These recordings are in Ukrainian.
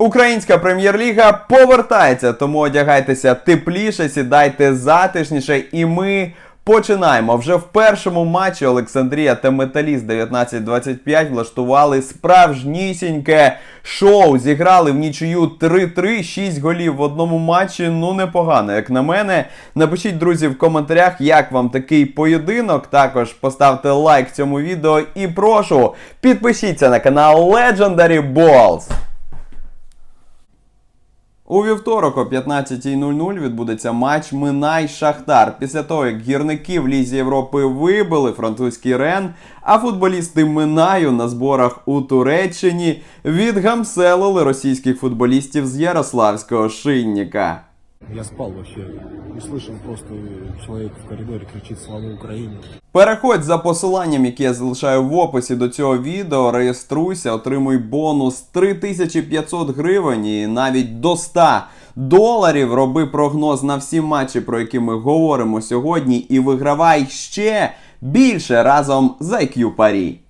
Українська прем'єр-ліга повертається, тому одягайтеся тепліше, сідайте затишніше, і ми починаємо. Вже в першому матчі Олександрія та Металіст 19-25 влаштували справжнісіньке шоу. Зіграли в нічию 3-3, 6 голів в одному матчі. Ну непогано, як на мене. Напишіть, друзі, в коментарях, як вам такий поєдинок. Також поставте лайк цьому відео і прошу підпишіться на канал Legendary Balls. У вівторок о 15.00 відбудеться матч Минай Шахтар. Після того, як гірники в Лізі Європи вибили французький Рен, а футболісти Минаю на зборах у Туреччині відгамселили російських футболістів з Ярославського шинника. Я спал вообще. Услышал просто человек в коридоре кричит «Слава Украине!». Переходь за посиланням, яке я залишаю в описі до цього відео, реєструйся, отримуй бонус 3500 гривень і навіть до 100 доларів. Роби прогноз на всі матчі, про які ми говоримо сьогодні, і вигравай ще більше разом з IQ Парі.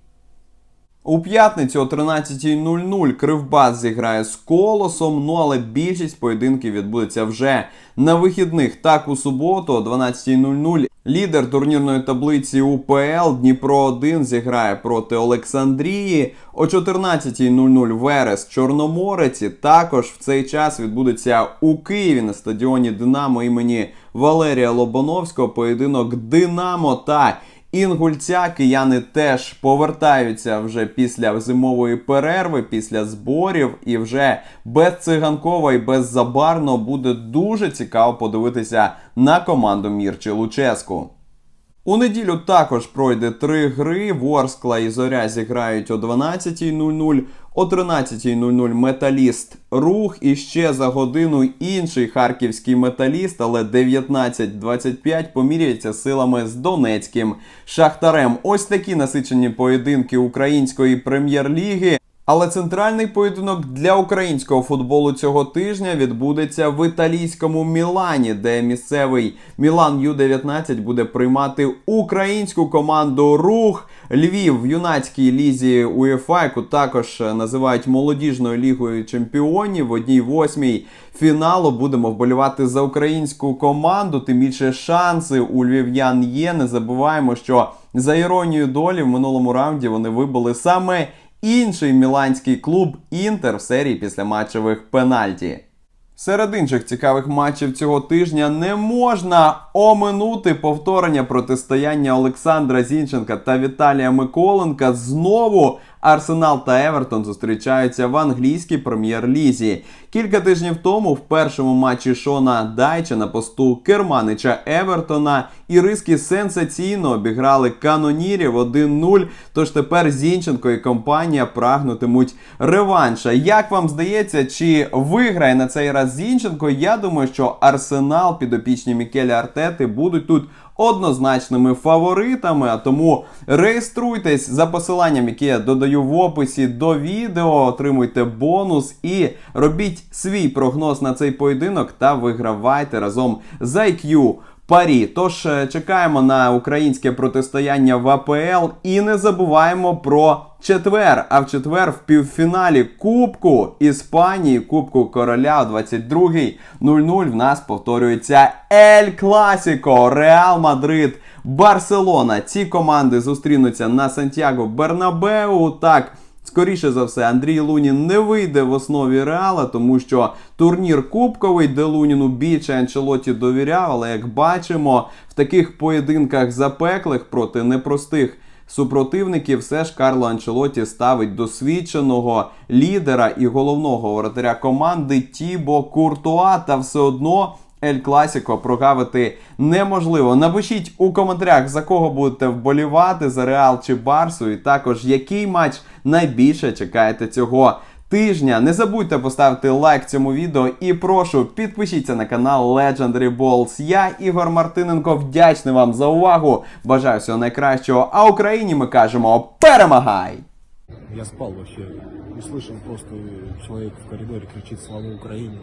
У п'ятницю о 13.00 Кривбас зіграє з колосом. Ну але більшість поєдинків відбудеться вже на вихідних. Так у суботу о 12.00 лідер турнірної таблиці УПЛ Дніпро 1 зіграє проти Олександрії. О 14.00 Верес Чорномореці. Також в цей час відбудеться у Києві на стадіоні Динамо імені Валерія Лобановського. Поєдинок Динамо та Інгульця кияни теж повертаються вже після зимової перерви, після зборів, і вже без циганкова і беззабарно буде дуже цікаво подивитися на команду Мірчі Луческу. У неділю також пройде три гри. Ворскла і Зоря зіграють о 12.00, о 13.00 Металіст Рух і ще за годину інший харківський металіст, але 19.25 поміряється силами з Донецьким Шахтарем. Ось такі насичені поєдинки української прем'єр-ліги. Але центральний поєдинок для українського футболу цього тижня відбудеться в італійському Мілані, де місцевий Мілан Ю-19 буде приймати українську команду Рух Львів в юнацькій лізі УЄФА, яку також називають молодіжною лігою чемпіонів. В одній восьмій фіналу будемо вболівати за українську команду. Тим більше шанси у львів'ян є. Не забуваємо, що за іронією долі в минулому раунді вони вибили саме інший міланський клуб Інтер в серії післяматчевих пенальті. Серед інших цікавих матчів цього тижня не можна оминути повторення протистояння Олександра Зінченка та Віталія Миколенка. Знову Арсенал та Евертон зустрічаються в англійській прем'єр-лізі. Кілька тижнів тому в першому матчі Шона Дайча на посту керманича Евертона іриски сенсаційно обіграли канонірів 1-0. Тож тепер Зінченко і компанія прагнутимуть реванша. Як вам здається, чи виграє на цей раз Зінченко? Я думаю, що Арсенал підопічні Мікеля Артети будуть тут однозначними фаворитами. А тому реєструйтесь за посиланням, яке я додаю в описі до відео, отримуйте бонус і робіть свій прогноз на цей поєдинок та вигравайте разом з IQ парі. Тож е, чекаємо на українське протистояння в АПЛ і не забуваємо про четвер. А в четвер в півфіналі Кубку Іспанії, Кубку Короля о 22.00 в нас повторюється Ель Класіко, Реал Мадрид. Барселона. Ці команди зустрінуться на Сантьяго Бернабеу. Так, Скоріше за все, Андрій Лунін не вийде в основі реала, тому що турнір кубковий, де Луніну більше Анчелоті довіряв. Але як бачимо, в таких поєдинках запеклих проти непростих супротивників, все ж Карло Анчелоті ставить досвідченого лідера і головного воротаря команди Тібо Куртуа, та все одно. Ель Класіко прогавити неможливо. Напишіть у коментарях, за кого будете вболівати, за Реал чи Барсу, і також який матч найбільше чекаєте цього тижня. Не забудьте поставити лайк цьому відео і прошу підпишіться на канал Legendary Balls. Я Ігор Мартиненко вдячний вам за увагу. Бажаю всього найкращого. А Україні ми кажемо перемагай! Я спал вообще. Услышал просто человек в коридоре кричит «Слава Украине!».